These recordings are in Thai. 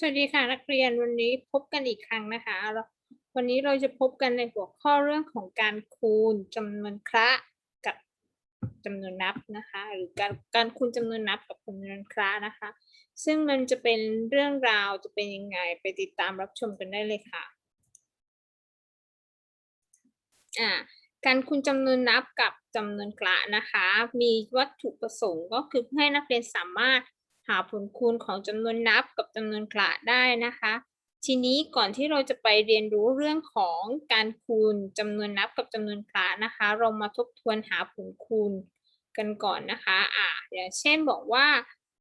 สวัสดีค่ะนักเรียนวันนี้พบกันอีกครั้งนะคะเราวันนี้เราจะพบกันในหัวข้อเรื่องของการคูณจำนวนคระกับจำนวนนับนะคะ หรือการการคูณจำนวนนับกับจำนวนคระนะคะ ซึ่งมันจะเป็นเรื่องราวจะเป็นยังไงไปติดตามรับชมกันได้เลยค่ะอ่าการคูณจำนวนนับกับจำนวนคระนะคะ มีวัตถุประสงค์ก็คือเพื่อให้นักเรียนสามารถ หาผลคูณของจำนวนนับกับจำนวนกระได้นะคะ ทีนี้ก่อนที่เราจะไปเรียนรู้เรื่องของการคูณจำนวนนับกับจำนวนกระนะคะ เรามาทบทวนหาผลคูณกันก่อนนะคะ อ่าอย่างเช่นบอกว่า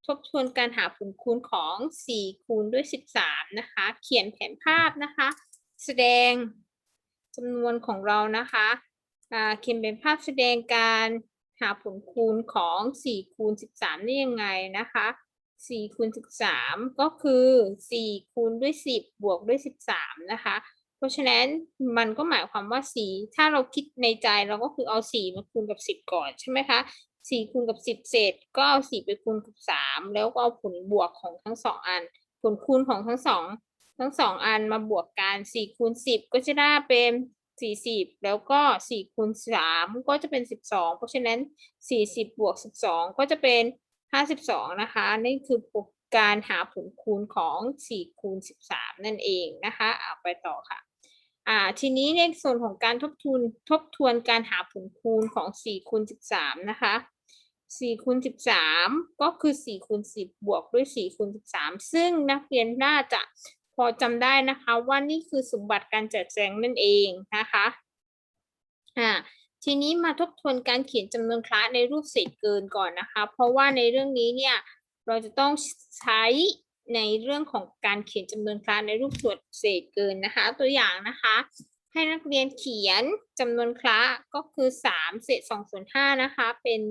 ทบทวนการหาผลคูณของ 4 คูณด้วย 13 นะคะ เขียนแผนภาพนะคะ แสดงจำนวนของเรานะคะเขียนเป็นภาพแสดงการหาผลคูณของ 4 คูณ 13 ได้ยังไงนะคะ สี่คูณสิบสามก็คือสี่คูณด้วยสิบบวกด้วยสิบสามนะคะ เพราะฉะนั้นมันก็หมายความว่าสี่ถ้าเราคิดในใจเราก็คือเอาสี่มาคูณกับสิบก่อนใช่ไหมคะสี่คูณกับสิบเศษก็เอาสี่ไปคูณกับสามแล้วก็เอาผลบวกของทั้งสองอัน ผลคูณของทั้งสองทั้งสองอันมาบวกกันสี่คูณสิบก็จะได้เป็นสี่สิบแล้วก็สี่คูณสามก็จะเป็นสิบสองเพราะฉะนั้นสี่สิบบวกสิบสองก็จะเป็น ห้าสิบสองนะคะนี่คือการหาผลคูณของสี่คูณสิบสามนั่นเองนะคะเอาไปต่อค่ะ่าทีนี้ในส่วนของการทบทวนทบทวนการหาผลคูณของสี่คูณสิบสามนะคะสี่คูณสิบสามก็คือสี่คูณสิบบวกด้วยสี่คูณสิบสามซึ่งนักเรียนน่าจะพอจำได้นะคะว่านี่คือสมบัติการจัดแจงนั่นเองนะคะอ่า ทีนี้มาทบทวนการเขียนจำนวนคละในรูปเศษเกินก่อนนะคะ เพราะว่าในเรื่องนี้เนี่ยเราจะต้องใช้ในเรื่องของการเขียนจำนวนคละในรูปส่วนเศษเกินนะคะ ตัวอย่างนะคะ ให้นักเรียนเขียนจำนวนคละก็คือ3เศษ2ส่วน5นะคะ เป็น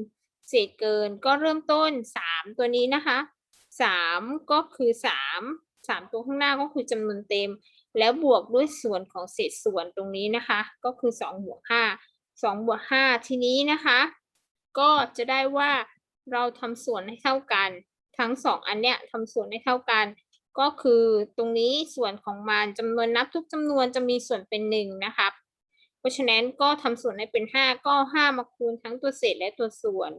เศษเกินก็เริ่มต้น 3 ตัวนี้นะคะ 3 ก็คือ 3 3 ตัวข้างหน้าก็คือจำนวนเต็ม แล้วบวกด้วยส่วนของเศษส่วนตรงนี้นะคะ ก็คือ2บวก5 สองบวกห้าทีนี้นะคะ ก็จะได้ว่าเราทำส่วนให้เท่ากัน ทั้งสองอันเนี้ยทำส่วนให้เท่ากัน ก็คือตรงนี้ส่วนของมันจำนวนนับทุกจำนวนจะมีส่วนเป็นหนึ่งนะครับ เพราะฉะนั้นก็ทำส่วนให้เป็นห้าก็ห้ามาคูณทั้งตัวเศษและตัวส่วน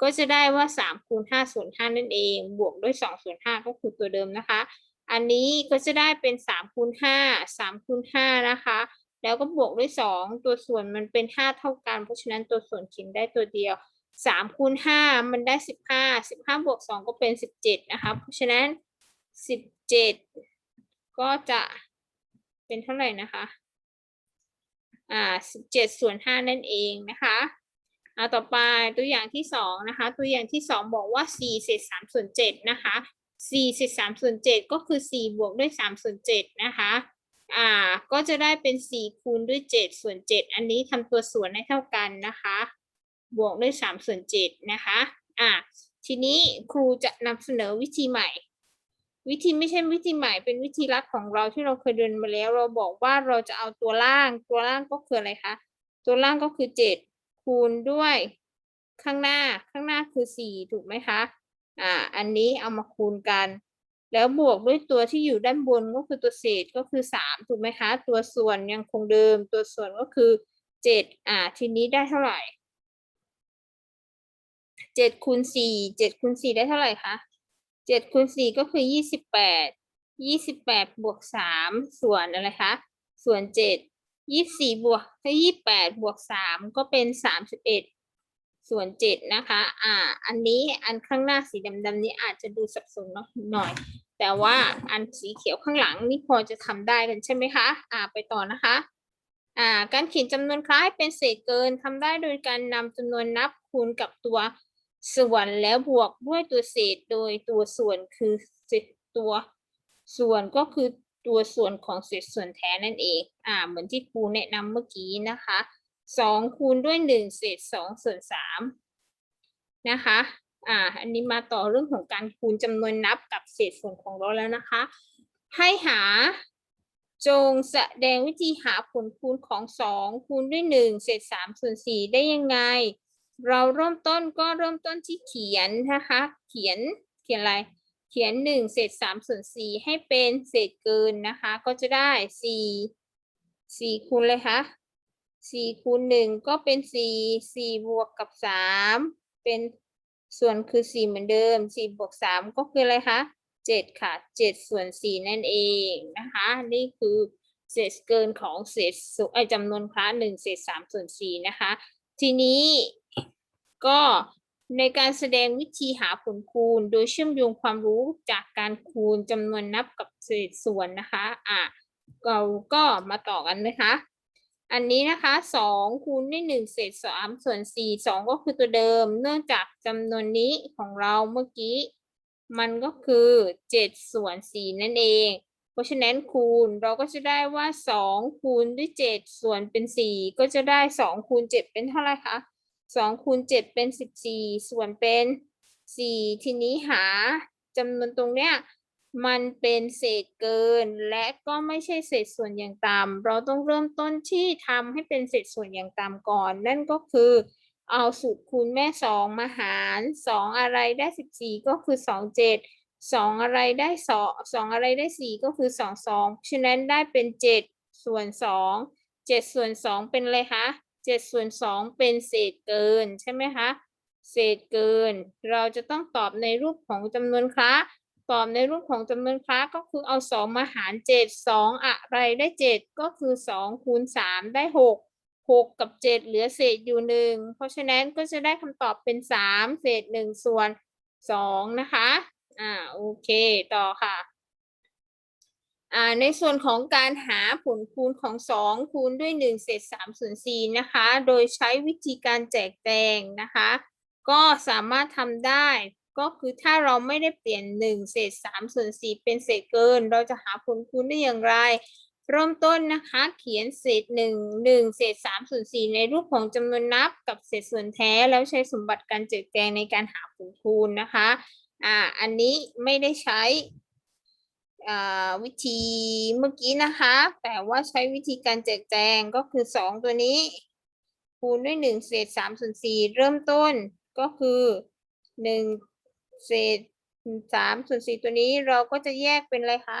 ก็จะได้ว่าสามคูณห้าส่วนห้านั่นเอง บวกด้วยสองส่วนห้าก็คือตัวเดิมนะคะ อันนี้ก็จะได้เป็นสามคูณห้าสามคูณห้านะคะ แล้วก็บวกด้วยสองตัวส่วนมันเป็นห้าเท่ากัน เพราะฉะนั้นตัวส่วนเขียนได้ตัวเดียวสามคูณห้ามันได้สิบห้าสิบห้าบวกสองก็เป็นสิบเจ็ดนะคะ เพราะฉะนั้นสิบเจ็ดก็จะเป็นเท่าไหร่นะคะ อ่าสิบเจ็ดส่วนห้านั่นเองนะคะอ่าต่อไปตัวอย่างที่สองนะคะ ตัวอย่างที่สองบอกว่าสี่เศษสามส่วนเจ็ดนะคะสี่เศษสามส่วนเจ็ดก็คือสี่บวกด้วยสามส่วนเจ็ดนะคะ อ่าก็จะได้เป็นสี่คูณด้วยเจ็ดส่วนเจ็ดอันนี้ทำตัวส่วนให้เท่ากันนะคะ บวกด้วยสามส่วนเจ็ดนะคะอ่าทีนี้ครูจะนำเสนอวิธีใหม่ วิธีไม่ใช่วิธีใหม่เป็นวิธีลัดของเราที่เราเคยเรียนมาแล้ว เราบอกว่าเราจะเอาตัวล่าง ตัวล่างก็คืออะไรคะ ตัวล่างก็คือเจ็ดคูณด้วยข้างหน้าข้างหน้าคือสี่ถูกไหมคะอ่าอันนี้เอามาคูณกัน แล้วบวกด้วยตัวที่อยู่ด้านบนก็คือตัวเศษก็คือสามถูกไหมคะ ตัวส่วนยังคงเดิม ตัวส่วนก็คือเจ็ดอ่า ทีนี้ได้เท่าไหร่เจ็ดคูณสี่เจ็ดคูณสี่ได้เท่าไหร่คะเจ็ดคูณสี่ก็คือยี่สิบแปดยี่สิบแปดบวกสามส่วนอะไรคะ ส่วนเจ็ดยี่สี่บวกถ้ายี่แปดบวกสามก็เป็นสามสิบเอ็ดส่วนเจ็ดนะคะ อ่า อันนี้อันข้างหน้าสีดำๆนี้อาจจะดูสับสนหน่อย แต่ว่าอันสีเขียวข้างหลังนี่พอจะทำได้กันใช่ไหมคะ อ่าไปต่อนะคะ อ่า การเขียนจำนวนคล้ายเป็นเศษเกินทำได้โดยการนำจำนวนนับคูณกับตัวส่วนแล้วบวกด้วยตัวเศษโดยตัวส่วนคือเศษตัวส่วนก็คือตัวส่วนของเศษส่วนแท้นั่นเอง อ่า เหมือนที่ครูแนะนำเมื่อกี้นะคะสองคูณด้วยหนึ่งเศษสองส่วนสามนะคะ อ่า อันนี้มาต่อเรื่องของการคูณจำนวนนับกับเศษส่วนของเราแล้วนะคะ ให้หาจงแสดงวิธีหาผลคูณของสองคูณด้วยหนึ่งเศษสามส่วนสี่ได้ยังไง เราเริ่มต้นก็เริ่มต้นที่เขียนนะคะ เขียนเขียนอะไร เขียนหนึ่งเศษสามส่วนสี่ให้เป็นเศษเกินนะคะ ก็จะได้สี่สี่คูณเลยคะสี่คูณหนึ่งก็เป็นสี่สี่บวกกับสามเป็น ส่วนคือสี่เหมือนเดิมสี่บวกสามก็คืออะไรคะเจ็ดค่ะเจ็ดส่วนสี่นั่นเองนะคะ นี่คือเศษเกินของเศษส่วนไอ้จำนวนคละหนึ่งเศษสามส่วนสี่นะคะ ทีนี้ก็ในการแสดงวิธีหาผลคูณ โดยเชื่อมโยงความรู้จากการคูณจำนวนนับกับเศษส่วนนะคะ อะเราก็มาต่อกันนะคะ อันนี้นะคะสองคูณด้วยหนึ่งเศษสามส่วนสี่สองก็คือตัวเดิม เนื่องจากจำนวนนี้ของเราเมื่อกี้ มันก็คือเจ็ดส่วนสี่นั่นเอง เพราะฉะนั้นคูณเราก็จะได้ว่าสองคูณด้วยเจ็ดส่วนเป็นสี่ก็จะได้สองคูณเจ็ดเป็นเท่าไหร่คะสองคูณเจ็ดเป็นสิบสี่ส่วนเป็นสี่ทีนี้หาจำนวนตรงเนี้ย มันเป็นเศษเกิน และก็ไม่ใช่เศษส่วนอย่างต่ำเราต้องเริ่มต้นที่ทำให้เป็นเศษส่วนอย่างต่ำก่อน นั่นก็คือ เอาสูตรคูณแม่สองมาหารสองอะไรได้สิบสี่ก็คือสองเจ็ดสองอะไรได้สองสองอะไรได้สี่ก็คือสองสองฉะนั้นได้เป็นเจ็ดส่วนสองเจ็ดส่วนสองเป็นอะไรคะเจ็ดส่วนสองเป็นเศษเกินใช่ไหมคะเศษเกิน เราจะต้องตอบในรูปของจำนวนคละ ตอบในรูปของจำนวนคละก็คือเอาสองมาหารเจ็ดสองอะไรได้เจ็ดก็คือสองคูณสามได้หกหกกับเจ็ดเหลือเศษอยู่หนึ่งเพราะฉะนั้นก็จะได้คำตอบเป็นสามเศษหนึ่งส่วนสองนะคะ อ่าโอเคต่อค่ะ อ่าในส่วนของการหาผลคูณของสองคูณด้วยหนึ่งเศษสามส่วนสี่นะคะ โดยใช้วิธีการแจกแจงนะคะ ก็สามารถทำได้ ก็คือถ้าเราไม่ได้เปลี่ยนหนึ่งเศษสามส่วนสี่เป็นเศษเกิน เราจะหาผลคูณได้อย่างไร เริ่มต้นนะคะ เขียนเศษหนึ่งหนึ่งเศษสามส่วนสี่ในรูปของจำนวนนับกับเศษส่วนแท้แล้วใช้สมบัติการแจกแจงในการหาผลคูณนะคะอ่าอันนี้ไม่ได้ใช้อ่าวิธีเมื่อกี้นะคะ แต่ว่าใช้วิธีการแจกแจงก็คือสองตัวนี้ คูณด้วยหนึ่งเศษสามส่วนสี่เริ่มต้นก็คือหนึ่ง เศษสามส่วนสี่ตัวนี้เราก็จะแยกเป็นอะไรคะ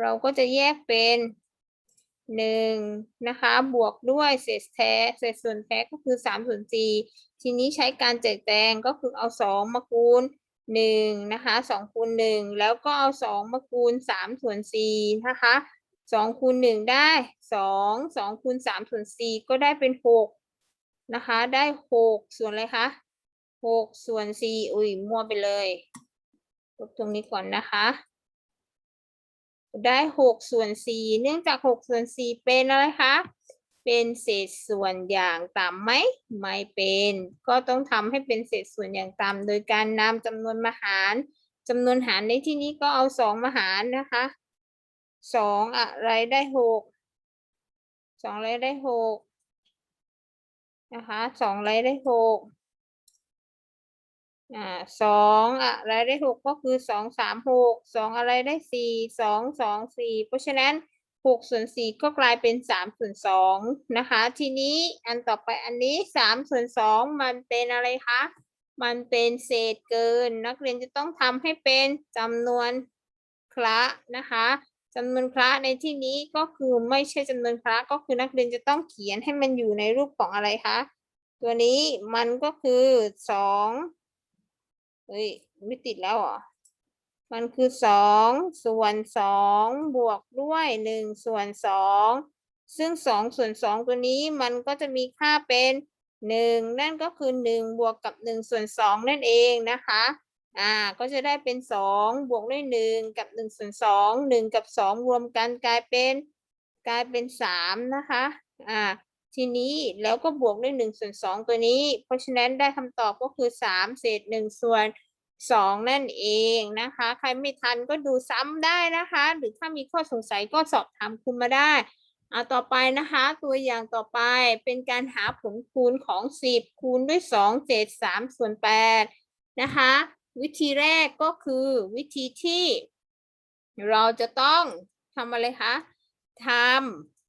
เราก็จะแยกเป็นหนึ่งนะคะ บวกด้วยเศษแท้เศษส่วนแท้ก็คือสามส่วนสี่ทีนี้ใช้การแจกแจงก็คือเอาสองมาคูณหนึ่งนะคะสองคูณหนึ่งแล้วก็เอาสองมาคูณสามส่วนสี่นะคะสองคูณหนึ่งได้สองสองคูณสามส่วนสี่ก็ได้เป็นหกนะคะ ได้หกส่วนอะไรคะ หกส่วนสี่อุ้ยมั่วไปเลยลบตรงนี้ก่อนนะคะ ได้หกส่วนสี่เนื่องจากหกส่วนสี่เป็นอะไรคะ เป็นเศษส่วนอย่างต่ำไหมไม่เป็น ก็ต้องทำให้เป็นเศษส่วนอย่างต่ำโดยการนำจำนวนมาหารจำนวนหารในที่นี้ก็เอาสองมาหารนะคะสองอะไรได้หกสองอะไรได้หกนะคะสองอะไรได้หก อ่าสองอะไรได้หกก็คือสองสามหกสองอะไรได้สี่สองสองสี่เพราะฉะนั้นหกส่วนสี่ก็กลายเป็นสามส่วนสองนะคะ ทีนี้อันต่อไปอันนี้สามส่วนสองมันเป็นอะไรคะมันเป็นเศษเกิน นักเรียนจะต้องทำให้เป็นจำนวนคละนะคะจำนวนคละในที่นี้ก็คือไม่ใช่จำนวนคละก็คือนักเรียนจะต้องเขียนให้มันอยู่ในรูปของอะไรคะตัวนี้มันก็คือสอง เฮ้ยไม่ติดแล้วเหรอ มันคือสองส่วนสองบวกด้วยหนึ่งส่วนสองซึ่งสองส่วนสองตัวนี้มันก็จะมีค่าเป็นหนึ่งนั่นก็คือหนึ่งบวกกับหนึ่งส่วนสองนั่นเองนะคะ อ่า ก็จะได้เป็นสองบวกด้วยหนึ่งกับหนึ่งส่วนสองหนึ่งกับสองรวมกันกลายเป็น กลายเป็นสามนะคะ อ่า ทีนี้แล้วก็บวกด้วยหนึ่งส่วนสองตัวนี้ เพราะฉะนั้นได้คำตอบก็คือสามเศษหนึ่งส่วนสองนั่นเองนะคะ ใครไม่ทันก็ดูซ้ำได้นะคะ หรือถ้ามีข้อสงสัยก็สอบถามคุณมาได้เอาต่อไปนะคะ ตัวอย่างต่อไปเป็นการหาผลคูณของสิบคูณด้วยสองเศษสามส่วนแปดนะคะ วิธีแรกก็คือวิธีที่ เราจะต้องทำอะไรคะทำ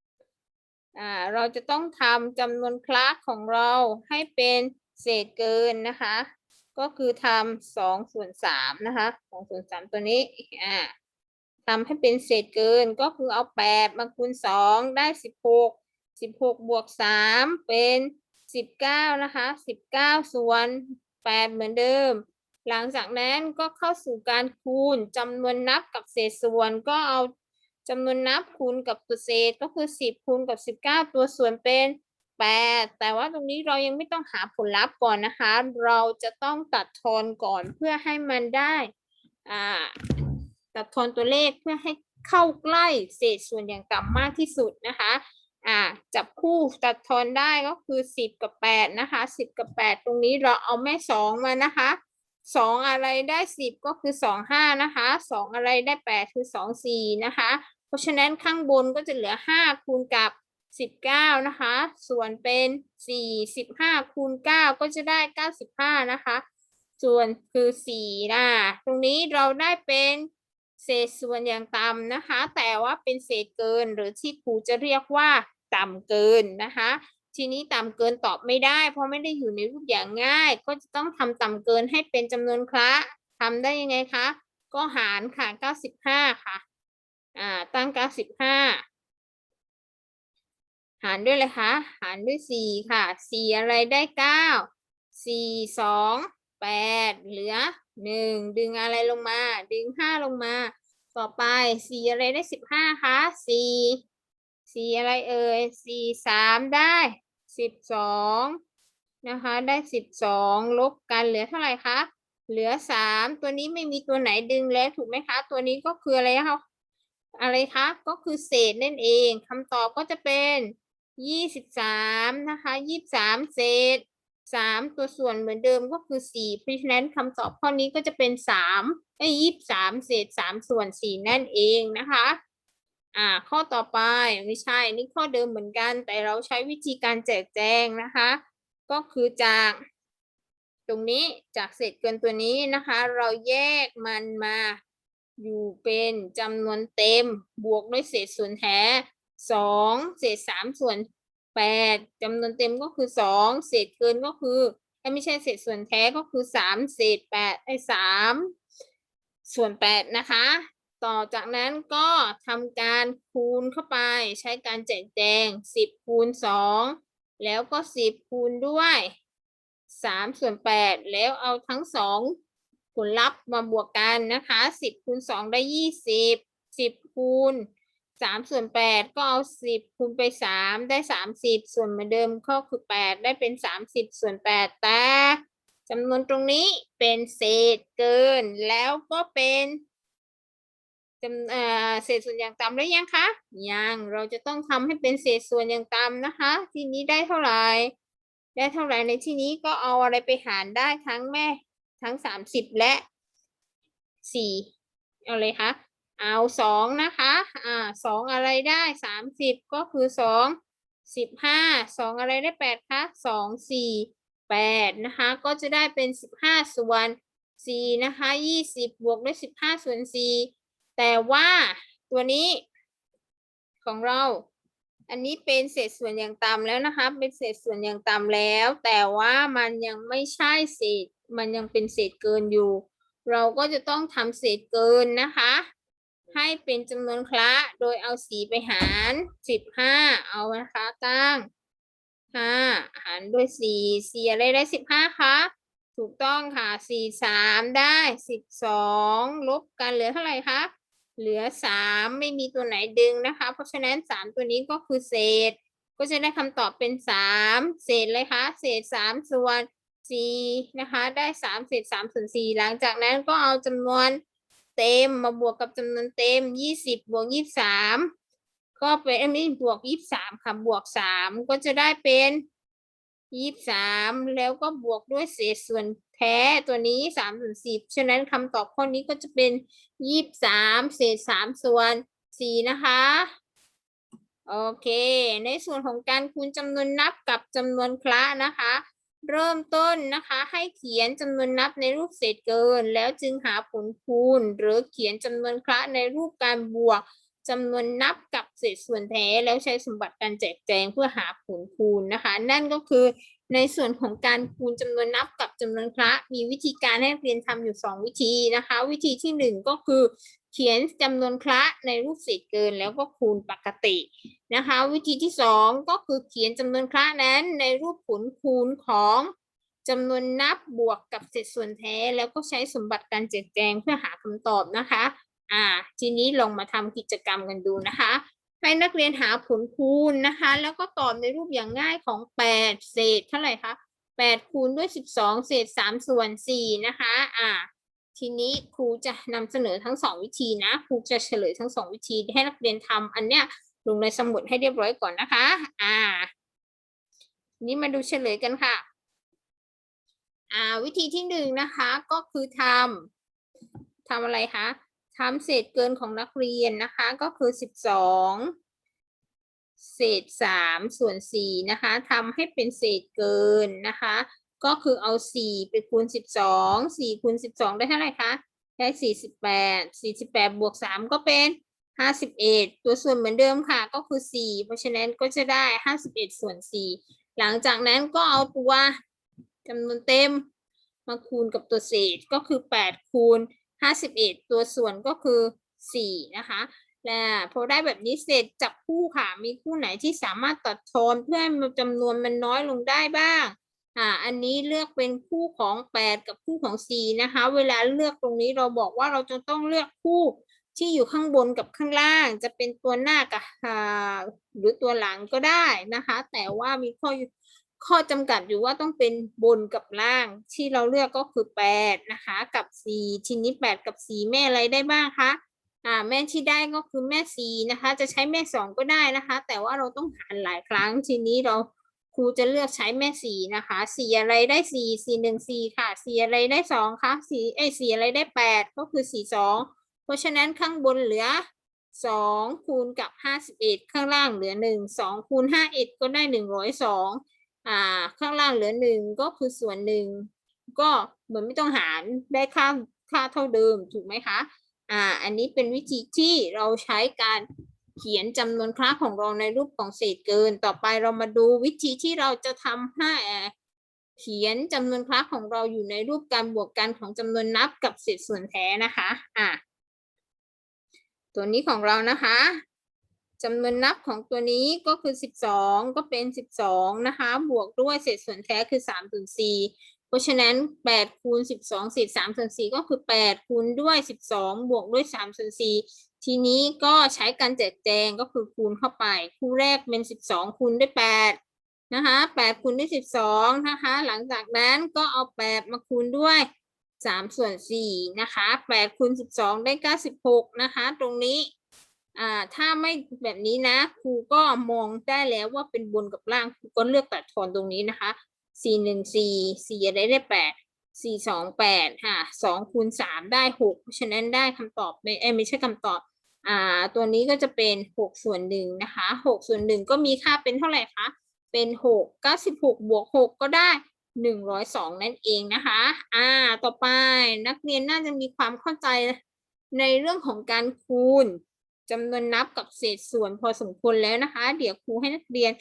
อ่าเราจะต้องทำจำนวนคลาสของเราให้เป็นเศษเกินนะคะ ก็คือทำสองส่วนสามนะคะสองส่วนสามตัวนี้อ่าทำให้เป็นเศษเกินก็คือเอาแปดมาคูณสองได้สิบหกสิบหกบวกสามเป็นสิบเก้านะคะสิบเก้าส่วนแปดเหมือนเดิม หลังจากนั้นก็เข้าสู่การคูณจำนวนนับกับเศษส่วนก็เอา จำนวนนับคูณกับตัวเศษก็คือสิบคูณกับสิบเก้าตัวส่วนเป็นแปดแต่ว่าตรงนี้เรายังไม่ต้องหาผลลัพธ์ก่อนนะคะ เราจะต้องตัดทอนก่อนเพื่อให้มันได้ตัดทอนตัวเลขเพื่อให้เข้าใกล้เศษส่วนอย่างต่ำมากที่สุดนะคะอ่าจับคู่ตัดทอนได้ก็คือสิบกับแปดนะคะสิบกับแปดตรงนี้เราเอาแม่สองมานะคะ สองอะไรได้สิบก็คือสองห้านะคะสองอะไรได้แปดคือสองสี่นะคะ เพราะฉะนั้นข้างบนก็จะเหลือห้าคูณกับสิบเก้านะคะ ส่วนเป็นสี่สิบห้าคูณเก้าก็จะได้เก้าสิบห้านะคะ ส่วนคือสี่นะตรงนี้เราได้เป็นเศษส่วนอย่างต่ำนะคะ แต่ว่าเป็นเศษเกินหรือที่ครูจะเรียกว่าต่ำเกินนะคะ ทีนี้ต่ำเกินตอบไม่ได้ เพราะไม่ได้อยู่ในรูปอย่างง่าย ก็จะต้องทำต่ำเกินให้เป็นจำนวนคละทำได้ยังไงคะ ก็หารค่ะเก้าสิบห้าค่ะ อ่า ตั้งเก้าสิบห้ารด้วยเลยคะ หารด้วยสี่ค่ะสี่อะไรได้เก้าสี่สองแปดเหลือหนึ่งดึงอะไรลงมา ดึงห้าลงมา ต่อไปสี่อะไรได้สิบห้าคะสี่ สี่อะไรเอ่ยสี่สามได้สิบสองนะคะได้สิบสองลบกันเหลือเท่าไหร่คะเหลือสามตัวนี้ไม่มีตัวไหนดึงแล้วถูกไหมคะ ตัวนี้ก็คืออะไรคะอะไรคะก็คือเศษนั่นเองคำตอบก็จะเป็นยี่สิบสามนะคะยี่สิบสามเศษสามตัวส่วนเหมือนเดิมก็คือสี่เพราะฉะนั้นคำตอบข้อนี้ก็จะเป็นสามไอ้ยี่สิบสามเศษสามส่วนสี่นั่นเองนะคะ อ่าข้อต่อไปไม่ใช่นี่ข้อเดิมเหมือนกัน แต่เราใช้วิธีการแจกแจงนะคะ ก็คือจาก ตรงนี้จากเศษเกินตัวนี้นะคะ เราแยกมันมาอยู่เป็นจำนวนเต็มบวกด้วยเศษส่วนแท้สองเศษสามส่วนแปดจำนวนเต็มก็คือสองเศษเกินก็คือเอ้ยไม่ใช่เศษส่วนแท้ก็คือสามเศษแปดไอ้สามส่วนแปดนะคะ ต่อจากนั้นก็ทำการคูณเข้าไปใช้การแจกแจงสิบคูณสองแล้วก็สิบคูณด้วยสามส่วนแปดแล้วเอาทั้งสองผลลัพธ์มาบวกกันนะคะสิบคูณสองได้ยี่สิบสิบคูณสามส่วนแปดก็เอาสิบคูณไปสามได้สามสิบส่วนเหมือนเดิมก็คือแปดได้เป็นสามสิบส่วนแปดแต่จำนวนตรงนี้เป็นเศษเกินแล้วก็เป็น จำเอ่อเศษส่วนอย่างต่ำได้ยังคะ ยัง เราจะต้องทำให้เป็นเศษส่วนอย่างต่ำนะคะ ทีนี้ได้เท่าไหร่ ได้เท่าไหร่ในที่นี้ก็เอาอะไรไปหารได้ทั้งแม่ ทั้งสามสิบและสี่เอาเลยคะเอาสองนะคะ อ่าสองอะไรได้สามสิบก็คือสองสิบห้าสองอะไรได้แปดคะสองสี่แปดนะคะ ก็จะได้เป็นสิบห้าส่วนสี่นะคะยี่สิบบวกด้วยสิบห้าส่วนสี่ แต่ว่าตัวนี้ของเรา อันนี้เป็นเศษส่วนอย่างต่ำแล้วนะคะ เป็นเศษส่วนอย่างต่ำแล้ว แต่ว่ามันยังไม่ใช่เศษ มันยังเป็นเศษเกินอยู่ เราก็จะต้องทำเศษเกินนะคะ ให้เป็นจำนวนคละโดยเอาสีไปหารสิบห้าเอานะคะตั้งห้าหารด้วยสี่สี่อะไรได้สิบห้าคะถูกต้องค่ะสี่สามได้สิบสองลบกันเหลือเท่าไหร่คะ เหลือสามไม่มีตัวไหนดึงนะคะ เพราะฉะนั้นสามตัวนี้ก็คือเศษ ก็จะได้คำตอบเป็นสามเศษเลยคะเศษสามส่วนสี่นะคะ ได้สามเศษสามส่วนสี่หลังจากนั้นก็เอาจำนวนเต็มมาบวกกับจำนวนเต็มยี่สิบบวกยี่สามก็เป็นอันนี้บวกยี่สามค่ะบวกสามก็จะได้เป็น ยี่สามแล้วก็บวกด้วยเศษส่วนแท้ตัวนี้สามส่วนสิบฉะนั้นคำตอบข้อนี้ก็จะเป็นยี่สามเศษสามส่วนสี่นะคะโอเค ในส่วนของการคูณจำนวนนับกับจำนวนคละนะคะ เริ่มต้นนะคะให้เขียนจำนวนนับในรูปเศษเกิน แล้วจึงหาผลคูณ หรือเขียนจำนวนคละในรูปการบวก จำนวนนับกับเศษส่วนแท้แล้วใช้สมบัติการแจกแจงเพื่อหาผลคูณนะคะ นั่นก็คือในส่วนของการคูณจำนวนนับกับจำนวนคละมีวิธีการให้เรียนทำอยู่สองวิธีนะคะ วิธีที่หนึ่งก็คือเขียนจำนวนคละในรูปเศษเกินแล้วก็คูณปกตินะคะ วิธีที่สองก็คือเขียนจำนวนคละนั้นในรูปผลคูณของจำนวนนับบวกกับเศษส่วนแท้ แล้วก็ใช้สมบัติการแจกแจงเพื่อหาคำตอบนะคะ อ่า ทีนี้ลองมาทำกิจกรรมกันดูนะคะ ให้นักเรียนหาผลคูณนะคะ แล้วก็ตอบในรูปอย่างง่ายของแปดเศษเท่าไหร่คะแปดคูณด้วยสิบสองเศษสามส่วนสี่นะคะ อ่า ทีนี้ครูจะนำเสนอทั้งสองวิธีนะ ครูจะเฉลยทั้งสองวิธีให้นักเรียนทำอันเนี้ยลงในสมุดให้เรียบร้อยก่อนนะคะ อ่าทีนี้มาดูเฉลยกันค่ะ อ่า วิธีที่หนึ่งนะคะ ก็คือทำทำอะไรคะ ทำเศษเกินของนักเรียนนะคะก็คือสิบสองเศษสามส่วนสี่นะคะทำให้เป็นเศษเกินนะคะ ก็คือเอาสี่ไปคูณสิบสองสี่คูณสิบสองได้เท่าไหร่คะ ได้สี่สิบแปดสี่สิบแปดบวกสามก็เป็นห้าสิบเอ็ดตัวส่วนเหมือนเดิมค่ะก็คือสี่เพราะฉะนั้นก็จะได้ห้าสิบเอ็ดส่วนสี่หลังจากนั้นก็เอาตัวจำนวนเต็มมาคูณกับตัวเศษก็คือแปดคูณาสิบเอ็ดตัวส่วนก็คือสี่นะคะ และพอได้แบบนี้เสร็จจับคู่ค่ะ มีคู่ไหนที่สามารถตัดทอนเพื่อให้จำนวนมันน้อยลงได้บ้าง อ่า อันนี้เลือกเป็นคู่ของแปดกับคู่ของสี่นะคะ เวลาเลือกตรงนี้เราบอกว่าเราจะต้องเลือกคู่ที่อยู่ข้างบนกับข้างล่างจะเป็นตัวหน้ากับหรือตัวหลังก็ได้นะคะ แต่ว่ามีข้อ ข้อจำกัดอยู่ว่าต้องเป็นบนกับล่าง ที่เราเลือกก็คือแปดนะคะ กับสี่ทีนี้แปดกับสี่แม่อะไรได้บ้างคะอ่าแม่ที่ได้ก็คือแม่สีนะคะ จะใช้แม่สองก็ได้นะคะ แต่ว่าเราต้องหารหลายครั้งทีนี้เราครูจะเลือกใช้แม่สีนะคะสีอะไรได้สี่สี่หนึ่งสี่ค่ะสีอะไรได้สองคะสีเอ้ยสีอะไรได้แปดก็คือสี่สองเพราะฉะนั้นข้างบนเหลือสองคูณกับห้าสิบเอ็ดข้างล่างเหลือหนึ่งสองคูณห้าเอ็ดก็ได้หนึ่งร้อยสอง อ่าข้างล่างเหลือหนึ่งก็คือส่วนหนึ่งก็เหมือนไม่ต้องหารได้ค่าค่าเท่าเดิมถูกไหมคะอ่าอันนี้เป็นวิธีที่เราใช้การเขียนจำนวนคลาสของเราในรูปของเศษเกิน ต่อไปเรามาดูวิธีที่เราจะทำให้เขียนจำนวนคลาสของเราอยู่ในรูปการบวกกันของจำนวนนับกับเศษส่วนแท้นะคะอ่าตัวนี้ของเรานะคะ จำนวนนับของตัวนี้ก็คือสิบสองก็เป็นสิบสองนะคะ บวกด้วยเศษส่วนแท้คือสามส่วนสี่เพราะฉะนั้นแปดคูณสิบสองเศษสามส่วนสี่ก็คือแปดคูณด้วยสิบสองบวกด้วยสามส่วนสี่ทีนี้ก็ใช้การแจกแจงก็คือคูณเข้าไป คู่แรกเป็นสิบสองคูณด้วยแปดนะคะแปดคูณด้วยสิบสองนะคะ หลังจากนั้นก็เอาแปดมาคูณด้วยสามส่วนสี่นะคะแปดคูณสิบสองได้เก้าสิบหกนะคะ ตรงนี้ อ่าถ้าไม่แบบนี้นะครูก็มองได้แล้วว่าเป็นบนกับล่างครูก็เลือกตัดทอนตรงนี้นะคะสี่หนึ่งสี่สี่อะไรได้แปดสี่สองแปดค่ะสองคูณสามได้หกเพราะฉะนั้นได้คำตอบไม่ไม่ใช่คำตอบอ่าตัวนี้ก็จะเป็นหกส่วนหนึ่งนะคะหกส่วนหนึ่งก็มีค่าเป็นเท่าไหร่คะเป็นหกเก้าสิบหกบวกหกก็ได้หนึ่งร้อยสองนั่นเองนะคะ อ่า ต่อไปนักเรียนน่าจะมีความเข้าใจในเรื่องของการคูณ จำนวนนับกับเศษส่วนพอสมควรแล้วนะคะ เดี๋ยวครูให้นักเรียน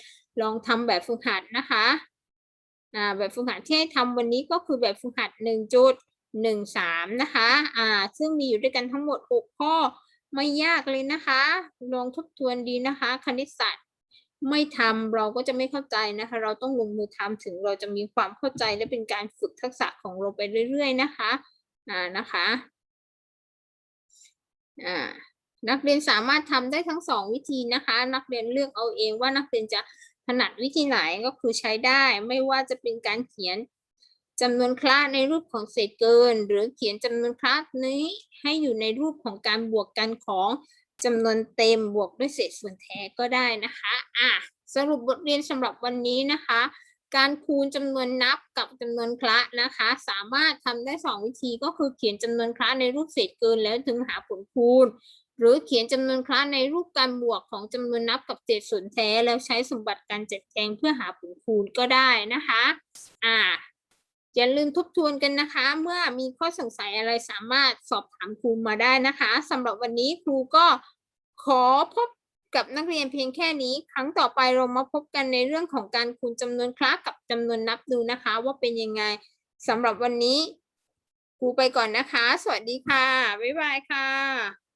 ลองทำแบบฝึกหัดนะคะอ่าแบบฝึกหัดที่ให้ทำวันนี้ก็คือแบบฝึกหัดหนึ่งจุดหนึ่งสามนะคะอ่าซึ่งมีอยู่ด้วยกันทั้งหมดหกข้อไม่ยากเลยนะคะลองทบทวนดีนะคะ คณิตศาสตร์ไม่ทำเราก็จะไม่เข้าใจนะคะ เราต้องลงมือทำถึงเราจะมีความเข้าใจและเป็นการฝึกทักษะของเราไปเรื่อย ๆ นะคะอ่านะคะอ่า นักเรียนสามารถทำได้ทั้งสองวิธีนะคะ นักเรียนเลือกเอาเองว่านักเรียนจะถนัดวิธีไหนก็คือใช้ได้ ไม่ว่าจะเป็นการเขียนจำนวนคลาสในรูปของเศษเกิน หรือเขียนจำนวนคลาสนี้ให้อยู่ในรูปของการบวกกันของจำนวนเต็มบวกด้วยเศษส่วนแท้ก็ได้นะคะอะสรุปบทเรียนสำหรับวันนี้นะคะ การคูณจำนวนนับกับจำนวนคละนะคะ สามารถทำได้สองวิธีก็คือเขียนจำนวนคละในรูปเศษเกินแล้วถึงหาผลคูณ หรือเขียนจำนวนคละในรูปการบวกของจำนวนนับกับเศษส่วนแท้ แล้วใช้สมบัติการแจกแจงเพื่อหาผลคูณก็ได้นะคะ อ่า อย่าลืมทบทวนกันนะคะ เมื่อมีข้อสงสัยอะไรสามารถสอบถามครูมาได้นะคะสำหรับวันนี้ครูก็ขอพบกับนักเรียนเพียงแค่นี้ ครั้งต่อไปเรามาพบกันในเรื่องของการคูณจำนวนคลาสกับจำนวนนับดูนะคะ ว่าเป็นยังไงสำหรับวันนี้ครูไปก่อนนะคะ สวัสดีค่ะ บ๊ายบายค่ะ